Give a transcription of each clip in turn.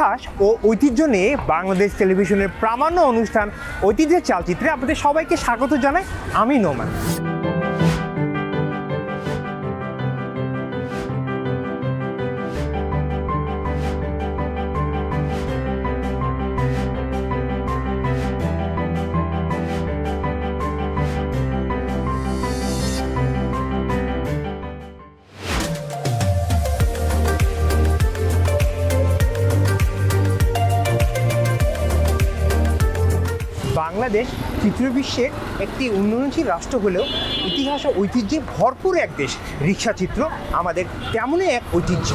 ইতিহাস ও ঐতিহ্য নিয়ে বাংলাদেশ টেলিভিশনের প্রামাণ্য অনুষ্ঠান ঐতিহ্যের চালচিত্রে আপনাদের সবাইকে স্বাগত জানাই আমি নোমান। বাংলাদেশ তৃতীয় বিশ্বের একটি উন্নয়নশীল রাষ্ট্র হলেও ইতিহাস ও ঐতিহ্যে ভরপুর এক দেশ। রিক্সা চিত্র আমাদের তেমনই এক ঐতিহ্য।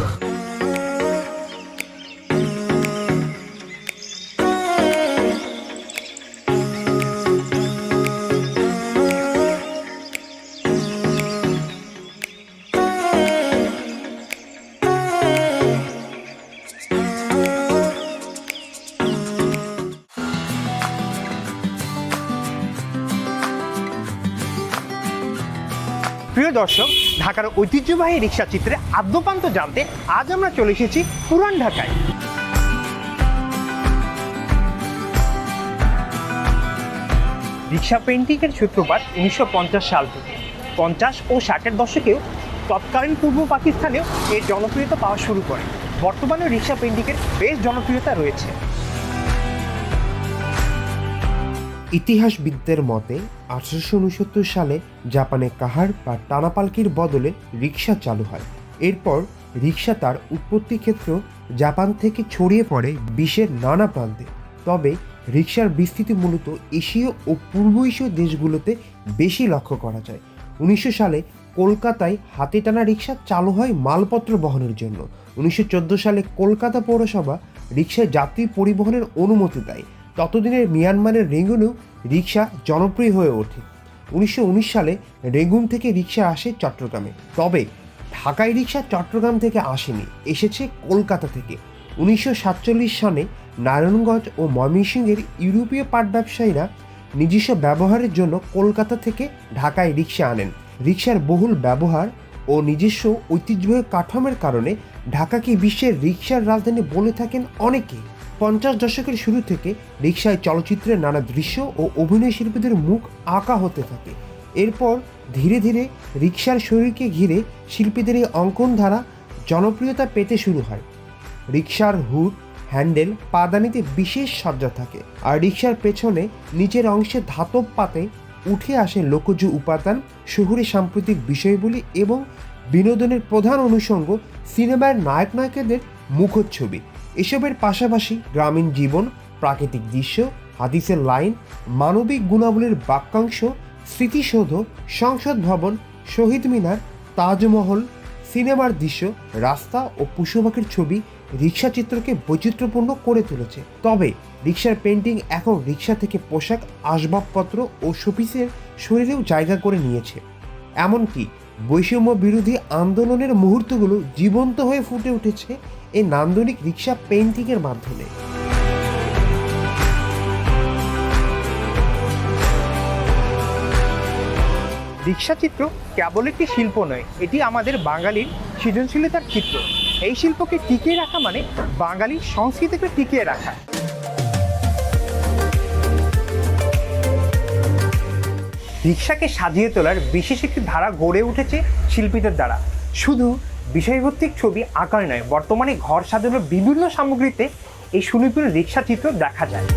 প্রিয় দর্শক, ঢাকার ঐতিহ্যবাহী রিক্সা চিত্রে আদ্যপান্ত জানতে আজ আমরা চলে এসেছি পুরান ঢাকায়। রিক্সা পেন্টিংয়ের সূত্রপাত উনিশশো পঞ্চাশ সাল থেকে। পঞ্চাশ ও ষাটের দশকেও তৎকালীন পূর্ব পাকিস্তানেও এর জনপ্রিয়তা পাওয়া শুরু করে। বর্তমানে রিক্সা পেন্টিংয়ের বেশ জনপ্রিয়তা রয়েছে। ইতিহাসবিদদের মতে, আঠারোশো উনসত্তর সালে জাপানে কাহার বা টানাপালকির বদলে রিক্সা চালু হয়। এরপর রিক্সা তার উৎপত্তি ক্ষেত্র জাপান থেকে ছড়িয়ে পড়ে বিশ্বের নানা প্রান্তে। তবে রিক্সার বিস্তৃতি মূলত এশীয় ও পূর্ব এশীয় দেশগুলোতে বেশি লক্ষ্য করা যায়। উনিশশো সালে কলকাতায় হাতে টানা রিক্সা চালু হয় মালপত্র বহনের জন্য। উনিশশো চোদ্দ সালে কলকাতা পৌরসভা রিক্সায় যাত্রী পরিবহনের অনুমতি দেয়। ততদিনের মিয়ানমারের রেঙ্গুনেও রিক্সা জনপ্রিয় হয়ে ওঠে। উনিশশো উনিশ সালে রেঙ্গুন থেকে রিক্সা আসে চট্টগ্রামে। তবে ঢাকায় রিক্সা চট্টগ্রাম থেকে আসেনি, এসেছে কলকাতা থেকে। উনিশশো সাতচল্লিশ সালে নারায়ণগঞ্জ ও ময়মনসিংহের ইউরোপীয় পাট ব্যবসায়ীরা নিজস্ব ব্যবহারের জন্য কলকাতা থেকে ঢাকায় রিক্সা আনেন। রিক্সার বহুল ব্যবহার ও নিজস্ব ঐতিহ্যবাহী কাঠামোর কারণে ঢাকাকে বিশ্বের রিক্সার রাজধানী বলে থাকেন অনেকে। পঞ্চাশ দশকের শুরু থেকে রিক্সায় চলচ্চিত্রের নানা দৃশ্য ও অভিনয় শিল্পীদের মুখ আঁকা হতে থাকে। এরপর ধীরে ধীরে রিক্সার শরীরকে ঘিরে শিল্পীদের এই অঙ্কন ধারা জনপ্রিয়তা পেতে শুরু হয়। রিক্সার হুড, হ্যান্ডেল, পাদানিতে বিশেষ সজ্জা থাকে আর রিক্সার পেছনে নিচের অংশে ধাতব পাতে উঠে আসে লোকজ উপাদান শহুরে সাম্প্রতিক বিষয়গুলি এবং বিনোদনের প্রধান অনুষঙ্গ সিনেমার নায়ক নায়িকাদের মুখচ্ছবি। এসবের পাশাপাশি গ্রামীণ জীবন, প্রাকৃতিক দৃশ্য, হাদিসের লাইন, মানবিক গুণাবলীর বাক্যাংশ, স্মৃতিসৌধ, সংসদ ভবন, শহীদ মিনার, তাজমহল, সিনেমার দৃশ্য, রাস্তা ও পশু পাখির ছবি রিক্সা চিত্রকে বৈচিত্র্যপূর্ণ করে তুলেছে। তবে রিক্সার পেন্টিং এখন রিক্সা থেকে পোশাক, আসবাবপত্র ও শোপিসের শরীরেও জায়গা করে নিয়েছে। এমনকি বৈষম্য বিরোধী আন্দোলনের মুহূর্তগুলো জীবন্ত হয়ে ফুটে উঠেছে এই নান্দনিক রিক্সা পেন্টিংয়ের মাধ্যমে। রিক্সা চিত্র কেবল একটি শিল্প নয়, এটি আমাদের বাঙালির সৃজনশীলতার চিত্র। এই শিল্পকে টিকিয়ে রাখা মানে বাঙালির সংস্কৃতিকে টিকিয়ে রাখা। রিক্সাকে সাজিয়ে তোলার বিশেষ একটি ধারা গড়ে উঠেছে শিল্পীদের দ্বারা। শুধু বিষয়ভিত্তিক ছবি আঁকায় নয়, বর্তমানে ঘর সাজানোর বিভিন্ন সামগ্রীতে এই সুনিপুণ রিক্সা চিত্র দেখা যায়।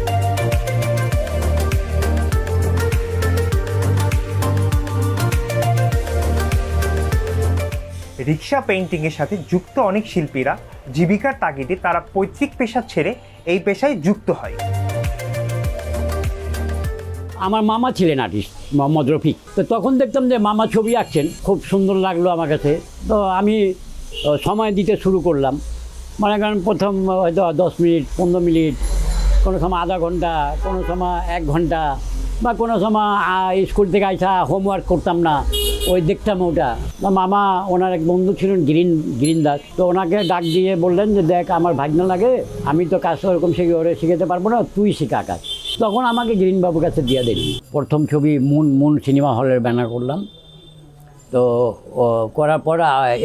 রিক্সা পেইন্টিংয়ের সাথে যুক্ত অনেক শিল্পীরা জীবিকার তাগিদে তারা পৈতৃক পেশা ছেড়ে এই পেশায় যুক্ত হয়। আমার মামা ছিলেন আর্টিস্ট মোহাম্মদ রফিক। তো তখন দেখতাম যে মামা ছবি আঁকছেন, খুব সুন্দর লাগল আমার কাছে। তো আমি সময় দিতে শুরু করলাম। মনে করেন প্রথম হয়তো দশ মিনিট, পনেরো মিনিট, কোনো সময় আধা ঘণ্টা, কোনো সময় এক ঘণ্টা, বা কোনো সময় স্কুল থেকে আইসা হোমওয়ার্ক করতাম না, ওই দেখতাম ওটা। মামা, ওনার এক বন্ধু ছিলেন গ্রিন গ্রিন দাস। তো ওনাকে ডাক দিয়ে বললেন যে, দেখ, আমার ভাগনা লাগে, আমি তো কাজ ওরকম শিখে, ওরে শিখাতে পারব না, তুই শিখা কাজ। তখন আমাকে গ্রিনবাবুর কাছে দিয়ে দিন প্রথম ছবি মুন মুন সিনেমা হলের ব্যানার করলাম। তো করার পর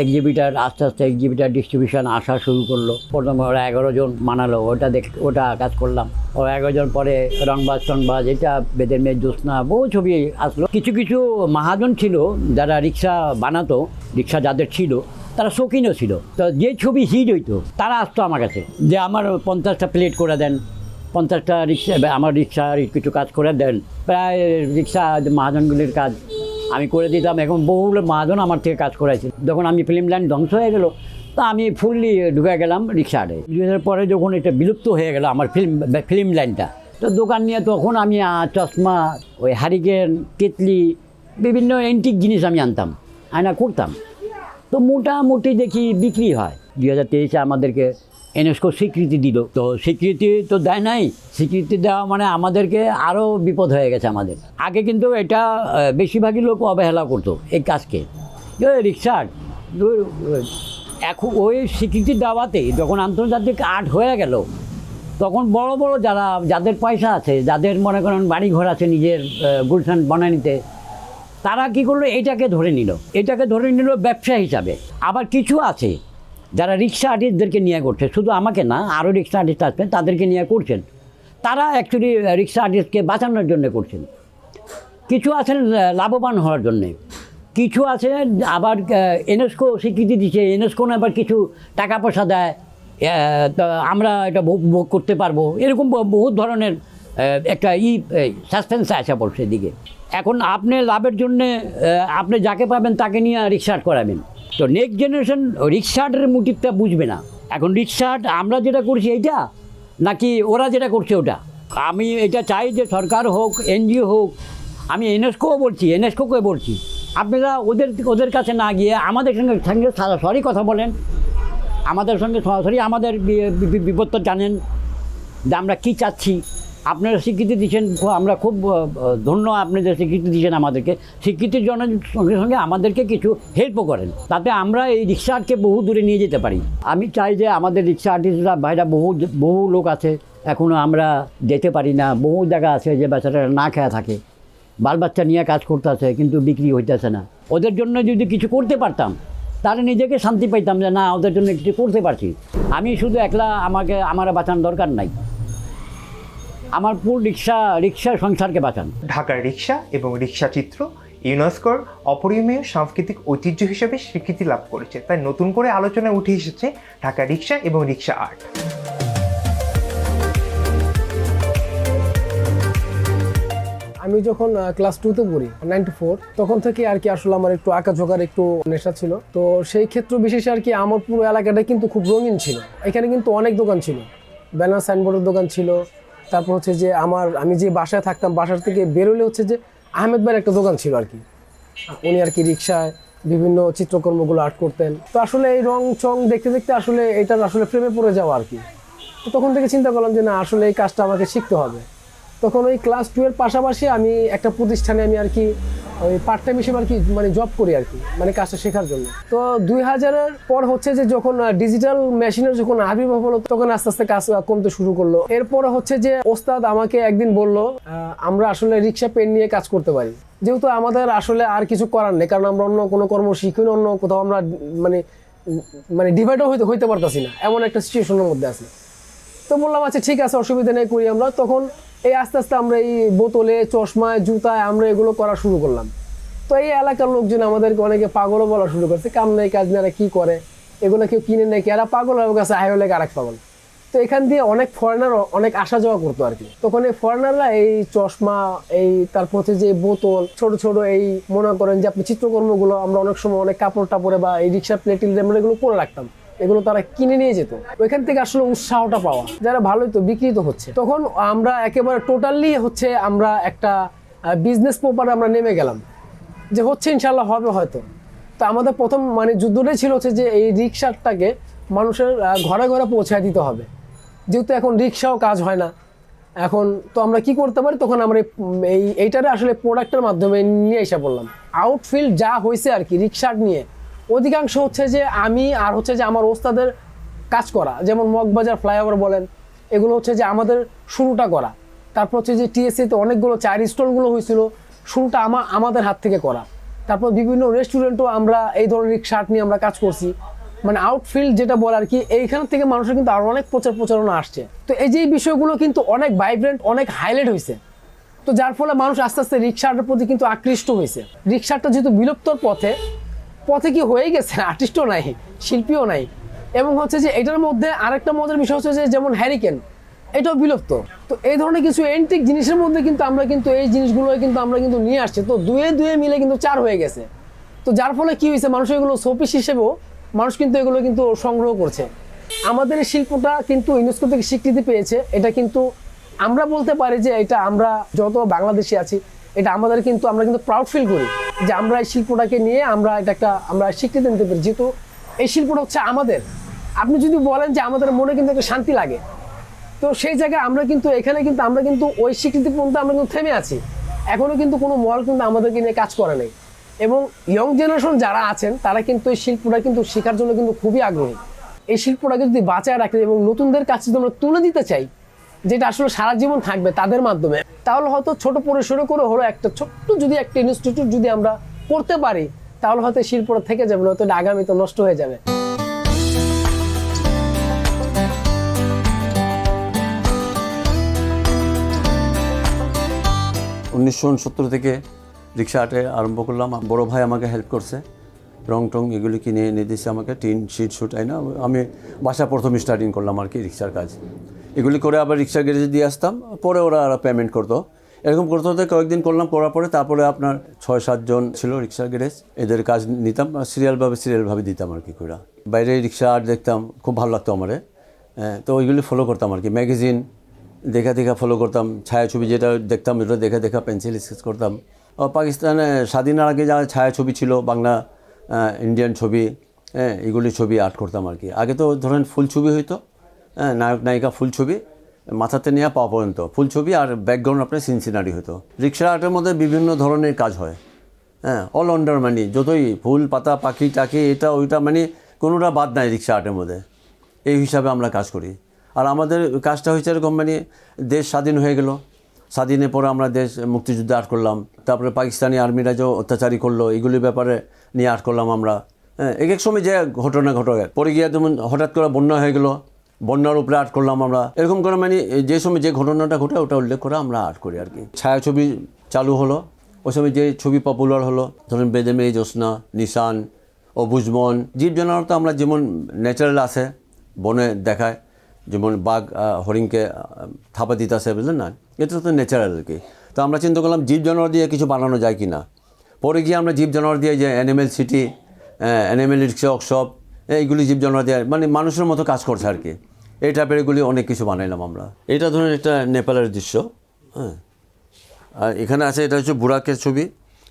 এক্সিবিটার আস্তে আস্তে এক্সিবিটার ডিস্ট্রিবিউশন আসা শুরু করল। প্রথমে ওরা এগারো জন মানালো, ওটা দেখ, ওটা কাজ করলাম। ও এগারো জন পরে রংবাজ টংবাজ, এটা বেদের মেয়ে জ্যোৎস্না, বহু ছবি আসলো। কিছু কিছু মহাজন ছিল যারা রিক্সা বানাতো, রিক্সা যাদের ছিল, তারা শৌখিনও ছিল। তো যে ছবি হিট হইতো, তারা আসতো আমার কাছে। যে আমার পঞ্চাশটা প্লেট করে দেন। পঞ্চাশটা রিক্সা আমার রিক্সার কিছু কাজ করে দেন। প্রায় রিক্সা মহাজনগুলির কাজ আমি করে দিতাম। এখন বহু মহাজন আমার থেকে কাজ করাইছে। যখন আমি ফিল্ম লাইন ধ্বংস হয়ে গেলো, তা আমি ফুললি ঢুকে গেলাম রিক্সা আড়ে দুই পরে যখন এটা বিলুপ্ত হয়ে গেল আমার ফিল্ম ফিল্ম লাইনটা, তো দোকান নিয়ে তখন আমি চশমা, ওই হারিকেন কেতলি বিভিন্ন এন্টিক জিনিস আমি আনতাম, আয়না করতাম। তো মোটামুটি দেখি বিক্রি হয়। দুই হাজার তেইশে আমাদেরকে এনএসকো স্বীকৃতি দিল। তো স্বীকৃতি তো দেয় নাই। স্বীকৃতি দেওয়া মানে আমাদেরকে আরও বিপদ হয়ে গেছে আমাদের। আগে কিন্তু এটা বেশিরভাগই লোক অবহেলা করতো এই কাজকে। যে রিক্সার এখন ওই স্বীকৃতি দেওয়াতে যখন আন্তর্জাতিক আর্ট হয়ে গেল, তখন বড় বড় যারা, যাদের পয়সা আছে, যাদের মনে করেন বাড়ি ঘর আছে নিজের গুলশান বানায় নিতে, তারা কি করল? এটাকে ধরে নিল। এটাকে ধরে নিল ব্যবসা হিসাবে। আবার কিছু আছে যারা রিক্সা আর্টিস্টদেরকে নিয়ে করছে, শুধু আমাকে না, আরও রিক্সা আর্টিস্ট আসবেন, তাদেরকে নিয়ে করছেন। তারা অ্যাকচুয়ালি রিক্সা আর্টিস্টকে বাঁচানোর জন্য করছেন। কিছু আছেন লাভবান হওয়ার জন্যে। কিছু আছে আবার এনএসকো স্বীকৃতি দিচ্ছে এনএসকো আবার কিছু টাকা পয়সা দেয় আমরা এটা ভোগ করতে পারব। এরকম বহু- ধরনের একটা ই সাসপেন্স আসা পড়ছে দিকে এখন আপনি লাভের জন্যে আপনি যাকে পাবেন তাকে নিয়ে রিক্সার্ট করাবেন। তো নেক্সট জেনারেশন রিক্সার্টের মোটিভটা বুঝবে না। এখন রিক্সার্ট আমরা যেটা করছি এইটা, নাকি ওরা যেটা করছে ওটা? আমি এটা চাই যে সরকার হোক এনজিও হোক, আমি এনএসকোও বলছি এনএসকোকে বলছি। আপনারা ওদের ওদের কাছে না গিয়ে আমাদের সঙ্গে সঙ্গে সরাসরি কথা বলেন। আমাদের সঙ্গে সরাসরি আমাদের বিপদটা জানেন যে আমরা কী চাচ্ছি। আপনারা স্বীকৃতি দিচ্ছেন আমরা খুব ধন্য আপনি যে স্বীকৃতি দিচ্ছেন আমাদেরকে। স্বীকৃতির জন্য সঙ্গে সঙ্গে আমাদেরকে কিছু হেল্পও করেন, তাতে আমরা এই রিক্সা আর্টকে বহু দূরে নিয়ে যেতে পারি। আমি চাই যে আমাদের রিক্সা আর্টিস্টরা বাইরে বহু বহু লোক আছে এখনও আমরা যেতে পারি না, বহু জায়গা আছে যে বেচারারা না খেয়ে থাকে। বাল বাচ্চা নিয়ে কাজ করতেছে, কিন্তু বিক্রি হইতেছে না। ওদের জন্য যদি কিছু করতে পারতাম, তাহলে নিজেকে শান্তি পাইতাম যে না, ওদের জন্য কিছু করতে পারছি। আমি শুধু একলা আমাকে, আমার বাঁচানোর দরকার নাই। আমার পুরো রিক্সা রিক্সা সংসারকে বাঁচান। ঢাকার রিক্সা এবং রিক্সা চিত্র ইউনেস্কোর অপরিমেয় সাংস্কৃতিক ঐতিহ্য হিসেবে স্বীকৃতি লাভ করেছে। তাই নতুন করে আলোচনায় উঠে এসেছে ঢাকা রিক্সা এবং রিক্সা আর্ট। আমি যখন ক্লাস টুতে পড়ি নাইনটি ফোর তখন থেকে আর কি আসলে আমার একটু আঁকা ঝোঁকার একটু নেশা ছিল। তো সেই ক্ষেত্র বিশেষে আর কি আমার পুরো এলাকাটা কিন্তু খুব রঙিন ছিল। এখানে কিন্তু অনেক দোকান ছিল। ব্যানার সাইনবোর্ডের দোকান ছিল। তারপর হচ্ছে যে আমার, আমি যে বাসায় থাকতাম, বাসার থেকে বেরোলে হচ্ছে যে আহমেদ ভাইয়ের একটা দোকান ছিল আর কি। উনি আর কি রিক্সায় বিভিন্ন চিত্রকর্মগুলো আর্ট করতেন। তো আসলে এই রং চং দেখতে দেখতে আসলে এটার আসলে প্রেমে পড়ে যাওয়া আর কি। তো তখন থেকে চিন্তা করলাম যে না, আসলে এই কাজটা আমাকে শিখতে হবে। তখন ওই ক্লাস টু এর পাশাপাশি আমি একটা প্রতিষ্ঠানে আমি আর কি ওই পার্ট টাইম হিসেবে আর কি মানে জব করি আর কি মানে কাজটা শেখার জন্য। তো দুই হাজারের পর হচ্ছে যে যখন ডিজিটাল মেশিনের যখন আবির্ভাব হলো, তখন আস্তে আস্তে কাজ কমতে শুরু করল। এরপরে হচ্ছে যে ওস্তাদ আমাকে একদিন বলল আমরা আসলে রিক্সা পেন নিয়ে কাজ করতে পারি। যেহেতু আমাদের আসলে আর কিছু করার নেই, কারণ আমরা অন্য কোনো কর্ম শিখি অন্য কোথাও আমরা মানে মানে ডিভাইডও হইতে হইতে পারতাছি না, এমন একটা সিচুয়েশনের মধ্যে আছি। তো বললাম আচ্ছা ঠিক আছে, অসুবিধা নেই, করি আমরা। তখন এই আস্তে আস্তে আমরা এই বোতলে, চশমায়, জুতায় আমরা এগুলো করা শুরু করলাম। তো এই এলাকার লোকজন আমাদেরকে অনেকে পাগলও বলা শুরু করছে, কাম নেই, কাজ নেই কি করে? এগুলো কেউ কিনে নেয় কি? এরা পাগল হয়ে গেছে আয় হলে আরেক পাগল। তো এখান দিয়ে অনেক ফরেনার অনেক আসা যাওয়া করতো আর কি। তখন এই ফরেনাররা এই চশমা, এই তারপর হচ্ছে যে বোতল, ছোট ছোট এই মনে করেন যে আপনি চিত্রকর্মগুলো আমরা অনেক সময় অনেক কাপড় টাপড়ে বা এই রিক্সা প্লেটিল আমরা এগুলো করে রাখতাম। এগুলো তারা কিনে নিয়ে যেত। ওইখান থেকে আসলে উৎসাহটা পাওয়া। যারা ভালোই তো বিক্রি তো হচ্ছে। তখন আমরা একেবারে টোটালি হচ্ছে আমরা একটা বিজনেস প্রপারে আমরা নেমে গেলাম। যে হচ্ছে ইনশাল্লাহ হবে হয়তো। তো আমাদের প্রথম মানে যুদ্ধটাই ছিল হচ্ছে যে এই রিক্সাটাকে মানুষের ঘরে ঘরে পৌঁছায় দিতে হবে। যেহেতু এখন রিক্সাও কাজ হয় না। এখন তো আমরা কি করতে পারি? তখন আমরা এই- এই, এইটারে আসলে প্রোডাক্টের মাধ্যমে নিয়ে এসে বললাম আউটফিল্ড যা হয়েছে আর কি রিক্সার নিয়ে। অধিকাংশ হচ্ছে যে আমি আর হচ্ছে যে আমার ওস্তাদের কাজ করা, যেমন মগবাজার ফ্লাইওভার বলেন, এগুলো হচ্ছে যে আমাদের শুরুটা করা। তারপর হচ্ছে যে টিএসসিতে অনেকগুলো চায়ের স্টলগুলো হয়েছিল, শুরুটা আমা, আমাদের হাত থেকে করা। তারপর বিভিন্ন রেস্টুরেন্টও আমরা এই ধরনের শার্ট নিয়ে আমরা কাজ করছি। মানে আউটফিল্ড যেটা বলে আর কি, এইখান থেকে মানুষের কিন্তু আরও অনেক প্রচার প্রচারণা আসছে। তো এই যে বিষয়গুলো কিন্তু অনেক ভাইব্রেন্ট অনেক হাইলাইট হয়েছে। তো যার ফলে মানুষ আস্তে আস্তে রিক্সাটার প্রতি কিন্তু আকৃষ্ট হয়েছে। রিক্সাটা যেহেতু বিলুপ্তর পথে পথে কি হয়ে গেছে? আর্টিস্টও নাই, শিল্পীও নাই। এবং হচ্ছে যে এটার মধ্যে আরেকটা মজার বিষয় হচ্ছে যে যেমন হ্যারিকেন এটাও বিলুপ্ত। তো এই ধরনের কিছু এন্টিক জিনিসের মধ্যে কিন্তু আমরা কিন্তু এই জিনিসগুলো কিন্তু আমরা কিন্তু নিয়ে আসছি। তো দুয়ে দুয়ে মিলে কিন্তু চার হয়ে গেছে। তো যার ফলে কি হয়েছে? মানুষ এগুলো শোপিস হিসেবেও মানুষ কিন্তু এগুলো কিন্তু সংগ্রহ করছে। আমাদের এই শিল্পটা কিন্তু ইউনেস্কো থেকে স্বীকৃতি পেয়েছে। এটা কিন্তু আমরা বলতে পারি যে এটা আমরা যত বাংলাদেশি আছি এটা আমাদের কিন্তু, আমরা কিন্তু প্রাউড ফিল করি যে আমরা এই শিল্পটাকে নিয়ে আমরা এটা একটা, আমরা স্বীকৃতি নিতে পারি যেহেতু এই শিল্পটা হচ্ছে আমাদের। আপনি যদি বলেন যে আমাদের মনে কিন্তু একটা শান্তি লাগে, তো সেই জায়গায় আমরা কিন্তু, এখানে কিন্তু আমরা কিন্তু ওই স্বীকৃতি পর্যন্ত আমরা কিন্তু থেমে আছি। এখনও কিন্তু কোনো মল কিন্তু আমাদেরকে নিয়ে কাজ করে নাই। এবং ইয়ং জেনারেশন যারা আছেন, তারা কিন্তু এই শিল্পটা কিন্তু শেখার জন্য কিন্তু খুবই আগ্রহী। এই শিল্পটাকে যদি বাঁচায় রাখতে এবং নতুনদের কাছে যদি আমরা তুলে দিতে চাই যেটা আসলে সারা জীবন থাকবে তাদের মাধ্যমে। তাহলে হয়তো ছোট পরিসরে করে হলো একটা ছোট্ট যদি একটা ইনস্টিটিউট যদি আমরা করতে পারি, তাহলে হয়তো শিল্পটা থেকে যাবে হয়তো এটা আগামীতে নষ্ট হয়ে যাবে। উনিশশো উনসত্তর থেকে রিক্সা আটে আরম্ভ করলাম। বড় ভাই আমাকে হেল্প করছে। রং টং এগুলি কিনে এনে দিয়েছে আমাকে, টিন, শিট শুট আই না? আমি বাসা প্রথম স্টার্টিং করলাম আর কি রিক্সার কাজ। এগুলি করে আবার রিক্সা গ্যারেজে দিয়ে আসতাম, পরে ওরা পেমেন্ট করতো। এরকম করতে হতে কয়েকদিন করলাম, করার পরে তারপরে আপনার ছয় সাতজন ছিল রিক্সা গ্যারেজ এদের কাজ নিতাম সিরিয়ালভাবে সিরিয়ালভাবে দিতাম আর কি করে বাইরে রিক্সা আর্ট দেখতাম, খুব ভালো লাগতো আমারে। তো ওইগুলি ফলো করতাম আর কি। ম্যাগাজিন দেখা দেখা ফলো করতাম, ছায়াছবি যেটা দেখতাম ওটা দেখা দেখা পেন্সিল স্কেচ করতাম। পাকিস্তানে স্বাধীনের আগে যা ছায়াছবি ছিল, বাংলা ইন্ডিয়ান ছবি হ্যাঁ এগুলি ছবি আর্ট করতাম আর কি। আগে তো ধরেন ফুল ছবি হইতো হ্যাঁ নায়ক, নায়িকা ফুল ছবি, মাথাতে নেওয়া পাওয়া পর্যন্ত ফুল ছবি আর ব্যাকগ্রাউন্ড আপনার সিনসিনারি হতো রিক্সা আর্টের মধ্যে বিভিন্ন ধরনের কাজ হয় হ্যাঁ অল অন্ডার মানে যতই ফুল, পাতা, পাখি, টাকি, এটা, ওইটা মানে কোনোটা বাদ নাই রিক্সা আর্টের মধ্যে। এই হিসাবে আমরা কাজ করি। আর আমাদের কাজটা হয়েছে এরকম মানে দেশ স্বাধীন হয়ে গেল স্বাধীনের পরে আমরা দেশ মুক্তিযুদ্ধ আর্ট করলাম, তারপরে পাকিস্তানি আর্মিরা যে অত্যাচারী করল, এগুলির ব্যাপারে নিয়ে আর্ট করলাম আমরা। হ্যাঁ এক এক সময় যে ঘটনা ঘটে, পরে গিয়ে যেমন হঠাৎ করে বন্যা হয়ে গেলো, বন্যার উপরে আর্ট করলাম আমরা। এরকম করে মানে যে সময় যে ঘটনাটা ঘটে, ওটা উল্লেখ করে আমরা আর্ট করি আর কি। ছায়াছবি চালু হলো, ওই সময় যে ছবি পপুলার হলো, ধরুন বেদেমে জ্যোৎস্না, নিশান অবুজমন জীব জানোয়ার তো আমরা যেমন ন্যাচারাল আছে, বনে দেখায়, যেমন বাঘ হরিণকে থাপা দিতে আসে বুঝলেন না? এটা তো ন্যাচারাল আর কি? তো আমরা চিন্তা করলাম জীব জানোয়ার দিয়ে কিছু বানানো যায় কি না পরে গিয়ে আমরা জীব জানোয়ার দিয়ে যে অ্যানিমেল সিটি অ্যানিমেল ওয়ার্কশপ এইগুলি জীব জানোয়ার দিয়ে মানে মানুষের মতো কাজ করছে আর কি। এই টাইপের এগুলি অনেক কিছু বানাইলাম আমরা। এটা ধরুন একটা নেপালের দৃশ্য হ্যাঁ। আর এখানে আছে এটা হচ্ছে বুড়াকের ছবি।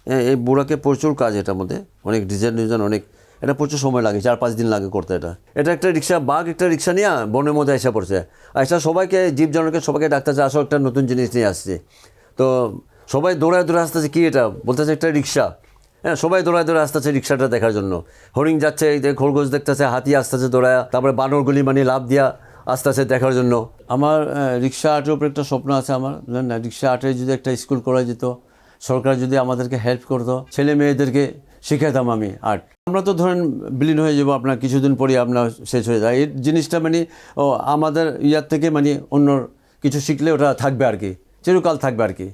হ্যাঁ, এই বুড়াকে প্রচুর কাজ এটার মধ্যে। অনেক ডিজাইন ডিজাইন অনেক এটা প্রচুর সময় লাগে, চার, পাঁচ দিন লাগে করতে এটা। এটা একটা রিক্সা, বাঘ একটা রিক্সা নিয়ে বনের মধ্যে এসে পড়ছে। আচ্ছা সবাইকে, জীব জনকে সবাইকে ডাক্তার আসো একটা নতুন জিনিস নিয়ে আসছে। তো সবাই দৌড়ায় দৌড়ে আসতেছে, কী এটা? বলতেছে একটা রিক্সা। হ্যাঁ সবাই দৌড়ায় দৌড়ে আসতেছে রিক্সাটা দেখার জন্য। হরিণ যাচ্ছে খরগোশ দেখতেছে, হাতি আসতেছে দৌড়ায়, তারপরে বানরগুলি মানে লাভ দিয়া আস্তে আস্তে দেখার জন্য। আমার রিক্সা আর্টের উপরে একটা স্বপ্ন আছে আমার। না, রিক্সা আর্টে যদি একটা স্কুল করা যেত, সরকার যদি আমাদেরকে হেল্প করতো, ছেলে মেয়েদেরকে শিখাতাম আমি আর্ট আমরা তো ধরেন বিলীন হয়ে যাব, আপনার কিছুদিন পরে আপনার শেষ হয়ে যায়। এই জিনিসটা মানে ও আমাদের ইয়ার থেকে মানে অন্য কিছু শিখলে ওটা থাকবে আর কি, চিরকাল থাকবে আর কি।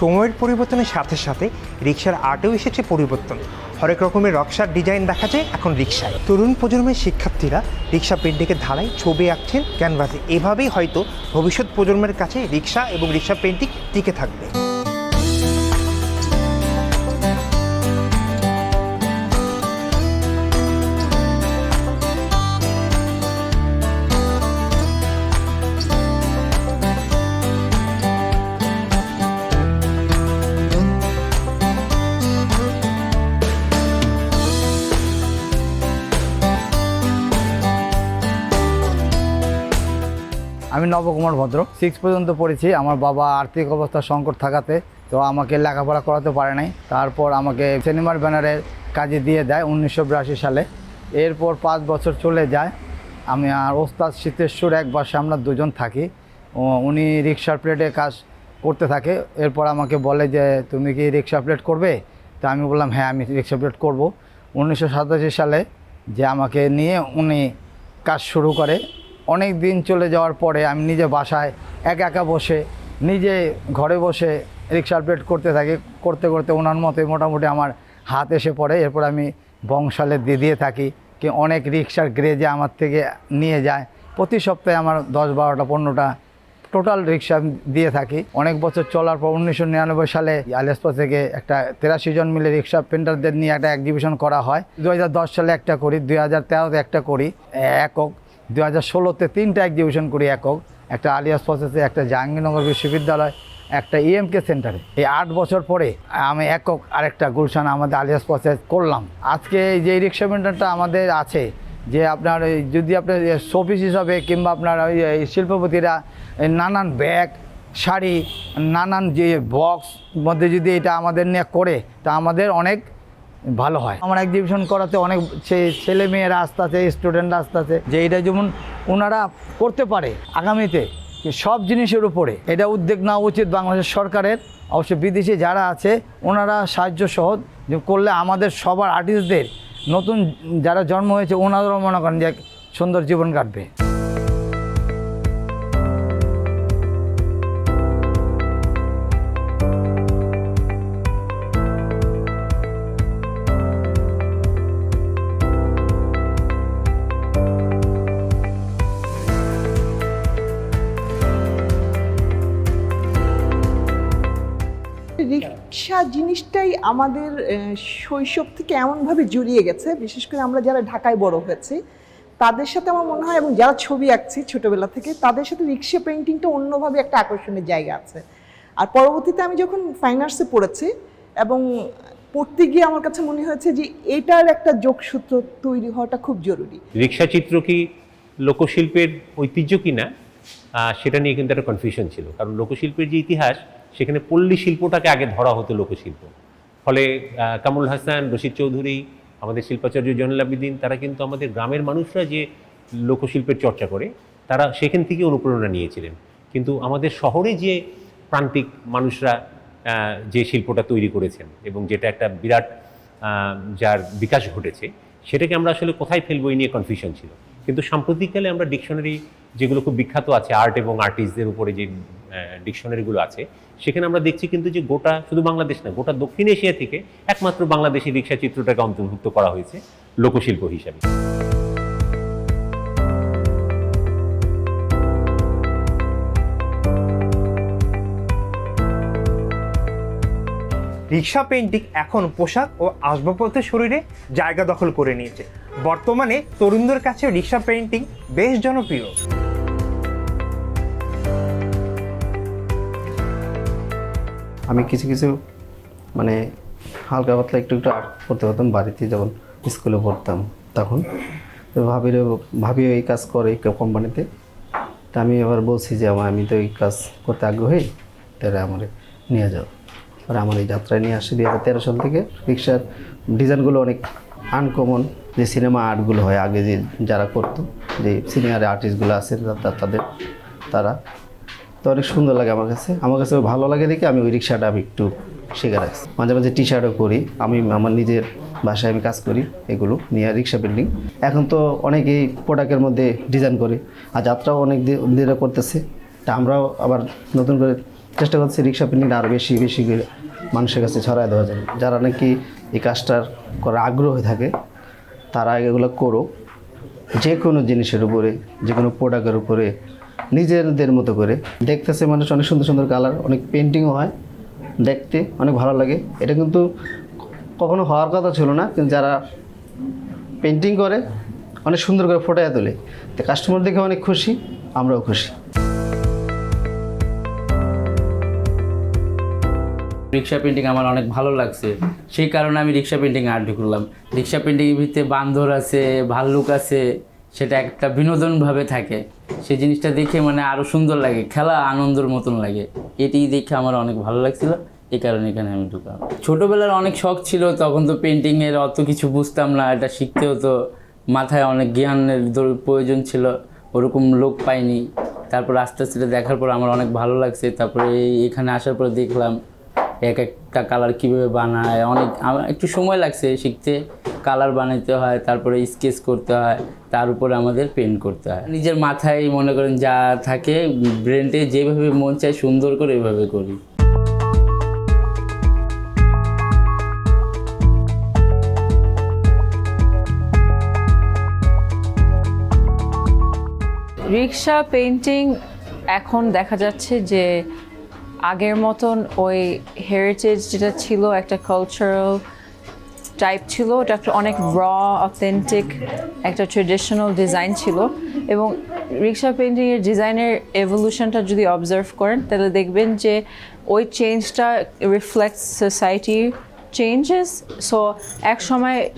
সময়ের পরিবর্তনের সাথে সাথে রিক্সার আর্টেও এসেছে পরিবর্তন। হরেক রকমের রক্সার ডিজাইন দেখা যায় এখন রিক্সায়। তরুণ প্রজন্মের শিক্ষার্থীরা রিক্সা পেন্টিংয়ের ধারায় ছবি আঁকছেন ক্যানভাসে এভাবেই হয়তো ভবিষ্যৎ প্রজন্মের কাছে রিক্সা এবং রিক্সা পেন্টিং টিকে থাকবে। নবকুমার ভদ্র। সিক্স পর্যন্ত পড়েছি। আমার বাবা আর্থিক অবস্থা সংকট থাকাতে তো আমাকে লেখাপড়া করাতে পারে নাই। তারপর আমাকে সিনেমার ব্যানারে কাজে দিয়ে দেয় উনিশশো বিরাশি সালে। এরপর পাঁচ বছর চলে যায়। আমি আর ওস্তাদ শীতেশ্বর এক বাসে আমরা দুজন থাকি। উনি রিক্সার প্লেটে কাজ করতে থাকে। এরপর আমাকে বলে যে, তুমি কি রিক্সা প্লেট করবে? তো আমি বললাম হ্যাঁ আমি রিক্সা প্লেট করব। উনিশশো সাতাশি সালে যে আমাকে নিয়ে উনি কাজ শুরু করে। অনেক দিন চলে যাওয়ার পরে আমি নিজে বাসায় একা একা বসে, নিজে ঘরে বসে রিক্সা প্লেট করতে থাকি, করতে করতে ওনার মতে মোটামুটি আমার হাত এসে পড়ে। এরপর আমি বংশালে দিয়ে দিয়ে থাকি কি অনেক রিক্সার গ্রেজে আমার থেকে নিয়ে যায়। প্রতি সপ্তাহে আমার দশ বারোটা পনেরোটা টোটাল রিক্সা দিয়ে থাকি। অনেক বছর চলার পর উনিশশো নিরানব্বই সালে আলিয়াসপা থেকে একটা তেরাশি জন মিলে রিক্সা পেন্টারদের নিয়ে একটা এক্সিবিশন করা হয়। দু হাজার দশ সালে একটা করি, দুই হাজার তেরোতে একটা করি। একক দু হাজার ষোলোতে তিনটা এক্সিবিশন করি একক। একটা আলিয়াস প্রসেসে একটা জাহাঙ্গীরনগর বিশ্ববিদ্যালয়, একটা ইএমকে সেন্টারে এই আট বছর পরে আমি একক আরেকটা গুলশান আমাদের আলিয়াস প্রসেস করলাম। আজকে এই যে রিক্সা পেন্টারটা আমাদের আছে, যে আপনার যদি আপনার শোপিস হিসাবে কিংবা আপনার ওই শিল্পপতিরা নানান ব্যাগ শাড়ি, নানান যে বক্স মধ্যে যদি এটা আমাদের নিয়ে করে, তা আমাদের অনেক ভালো হয়। আমার এক্সিবিশন করাতে অনেক ছেলে মেয়েরা আস্তে আসতেছে স্টুডেন্টরা আসতেছে, যে এটা যেমন ওনারা করতে পারে আগামীতে সব জিনিসের উপরে। এটা উদ্যোগ নেওয়া উচিত বাংলাদেশ সরকারের, অবশ্য বিদেশি যারা আছে ওনারা সাহায্য সহজ যে করলে আমাদের সবার আর্টিস্টদের নতুন যারা জন্ম হয়েছে ওনাদেরও মনে করেন যে সুন্দর জীবন কাটবে। জিনিসটাই আমাদের শৈশব থেকে এমনভাবে জড়িয়ে গেছে, বিশেষ করে আমরা যারা ঢাকায় বড় হয়েছি, তাদের সাথে আমার মনে হয় এবং যারা ছবি আঁকছি ছোটবেলা থেকে, তাদের সাথে রিক্সা পেন্টিংটা অন্যভাবে একটা আকর্ষণের জায়গা আছে। আর পরবর্তীতে আমি যখন ফাইন আর্টসে পড়েছি এবং পড়তে গিয়ে আমার কাছে মনে হয়েছে যে এটার একটা যোগসূত্র তৈরি হওয়াটা খুব জরুরি। রিক্সা চিত্র কি লোকশিল্পের ঐতিহ্য কি না? সেটা নিয়ে কিন্তু একটা কনফিউশন ছিল। কারণ লোকশিল্পের যে ইতিহাস সেখানে পল্লী শিল্পটাকে আগে ধরা হতো লোকশিল্প। ফলে কামরুল হাসান, রশিদ চৌধুরী, আমাদের শিল্পাচার্য জয়নুল আবিদিন, তারা কিন্তু আমাদের গ্রামের মানুষরা যে লোকশিল্পের চর্চা করে, তারা সেখান থেকে অনুপ্রেরণা নিয়েছিলেন। কিন্তু আমাদের শহরে যে প্রান্তিক মানুষরা যে শিল্পটা তৈরি করেছেন এবং যেটা একটা বিরাট যার বিকাশ ঘটেছে, সেটাকে আমরা আসলে কোথায় ফেলব এই নিয়ে কনফিউশন ছিল। কিন্তু সাম্প্রতিককালে আমরা ডিকশনারি যেগুলো খুব বিখ্যাত আছে আর্ট এবং আর্টিস্টদের উপরে যে ডিকশনারিগুলো আছে সেখানে আমরা দেখছি কিন্তু যে গোটা, শুধু বাংলাদেশ না, গোটা দক্ষিণ এশিয়া থেকে একমাত্র বাংলাদেশি রিক্সা চিত্রটাকে অন্তর্ভুক্ত করা হয়েছে লোকশিল্প হিসাবে। রিক্সা পেন্টিং এখন পোশাক ও আসবাবপত্রের শরীরে জায়গা দখল করে নিয়েছে। বর্তমানে তরুণদের কাছে রিক্সা পেন্টিং বেশ জনপ্রিয়। আমি কিছু কিছু মানে হালকা পাতলা একটু একটু আর্ট করতে পারতাম। বাড়িতে যখন স্কুলে পড়তাম তখন। তো ভাবির ভাবি এই কাজ করে কোম্পানিতে তা আমি এবার বলছি যে, আমার, আমি তো এই কাজ করতে আগ্রহী, তাহলে আমার নিয়ে যাও। আর আমার এই যাত্রায় নিয়ে আসি দুই হাজার তেরো সাল থেকে। রিক্সার ডিজাইনগুলো অনেক আনকমন যে সিনেমা আর্টগুলো হয়। আগে যে যারা করতো, যে সিনিয়র আর্টিস্টগুলো আছে তাদের, তারা তো অনেক সুন্দর লাগে আমার কাছে। আমার কাছে ভালো লাগে দেখে আমি ওই রিক্সাটা আমি একটু শিখে রাখছি। মাঝে মাঝে টি শার্টও করি। আমি আমার নিজের বাসায় আমি কাজ করি এগুলো নিয়ে রিক্সা বিল্ডিং এখন তো অনেকেই প্রোডাক্টের মধ্যে ডিজাইন করে। আর যাত্রাও অনেক দি- দিনরা করতেছে। তা আমরাও আবার নতুন করে চেষ্টা করছি রিক্সা পেন্টিংটা আরও বেশি বেশি করে মানুষের কাছে ছড়ায় দেওয়া যায় যারা নাকি এই কাজটার করার আগ্রহ থাকে, তারা এগুলো করো যে কোনো জিনিসের উপরে, যে কোনো প্রোডাক্টের উপরে নিজেদের মতো করে। দেখতেছে মানুষ অনেক সুন্দর সুন্দর কালার অনেক পেন্টিংও হয়। দেখতে অনেক ভালো লাগে। এটা কিন্তু কখনো হওয়ার কথা ছিল না, কিন্তু যারা পেন্টিং করে, অনেক সুন্দর করে ফোটায় তোলে। তো কাস্টমার দেখে অনেক খুশি, আমরাও খুশি। রিক্সা পেন্টিং আমার অনেক ভালো লাগছে। সেই কারণে আমি রিক্সা পেন্টিং আর্ট করলাম। রিক্সা পেন্টিংয়ের ভিতরে বান্দর আছে, ভাল্লুক আছে। সেটা একটা বিনোদনভাবে থাকে। সেই জিনিসটা দেখে মানে আরও সুন্দর লাগে, খেলা আনন্দের মতন লাগে। এটি দেখে আমার অনেক ভালো লাগছিল এই কারণে এখানে আমি ঢুকলাম। ছোটোবেলার অনেক শখ ছিল, তখন তো পেন্টিংয়ের অত কিছু বুঝতাম না, এটা শিখতে হতো। মাথায় অনেক জ্ঞানের প্রয়োজন ছিল, ওরকম লোক পাইনি। তারপর আস্তে আস্তে দেখার পর আমার অনেক ভালো লাগছে, তারপরে এখানে আসার পর দেখলাম এক একটা কালার কীভাবে বানায়, অনেক একটু সময় লাগছে শিখতে। কালার বানাইতে হয়, তারপরে স্কেচ করতে হয়, তার উপরে আমাদের পেন্ট করতে হয়। নিজের মাথায় মনে করেন যা থাকে ব্রেনটে যেভাবে মন চায় সুন্দর করে এভাবে করি। রিক্সা পেইন্টিং এখন দেখা যাচ্ছে যে আগের মতন ওই হেরিটেজ যেটা ছিল, একটা কালচারাল টাইপ ছিল, ওটা একটা অনেক র অথেন্টিক একটা ট্রেডিশনাল ডিজাইন ছিল। এবং রিক্সা পেন্টিংয়ের ডিজাইনের এভলিউশনটা যদি অবজার্ভ করেন, তাহলে দেখবেন যে ওই চেঞ্জটা রিফ্লেক্টস সোসাইটির চেঞ্জেস সো এক সময়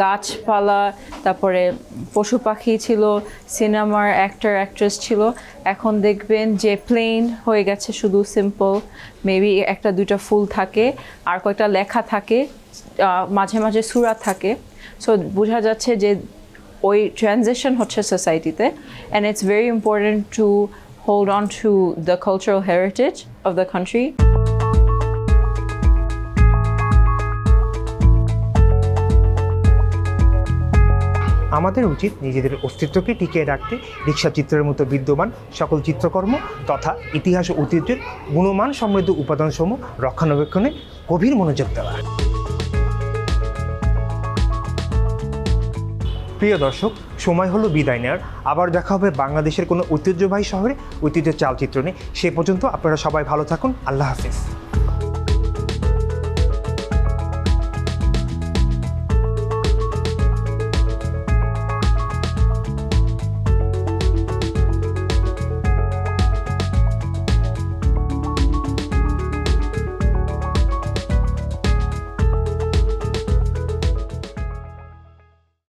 গাছপালা, তারপরে পশু পাখি ছিল, সিনেমার অ্যাক্টর অ্যাক্ট্রেস ছিল। এখন দেখবেন যে প্লেন হয়ে গেছে শুধু সিম্পল মেবি একটা, দুইটা ফুল থাকে, আর কয়েকটা লেখা থাকে মাঝে মাঝে সুরা থাকে। সো বোঝা যাচ্ছে যে ওই ট্রানজেকশন হচ্ছে সোসাইটিতে and it's very important to hold on to the cultural heritage of the country আমাদের উচিত নিজেদের অস্তিত্বকে টিকিয়ে রাখতে। রিক্সা চিত্রের মতো বিদ্যমান সকল চিত্রকর্ম তথা ইতিহাস ঐতিহ্যের গুণমান সমৃদ্ধ উপাদানসমূহ রক্ষণাবেক্ষণে গভীর মনোযোগ দেওয়া। প্রিয় দর্শক, সময় হলো বিদায় নেওয়ার আবার দেখা হবে বাংলাদেশের কোনো ঐতিহ্যবাহী শহরে। ঐতিহ্য চালচিত্র নিয়ে। সে পর্যন্ত আপনারা সবাই ভালো থাকুন। আল্লাহ হাফিজ।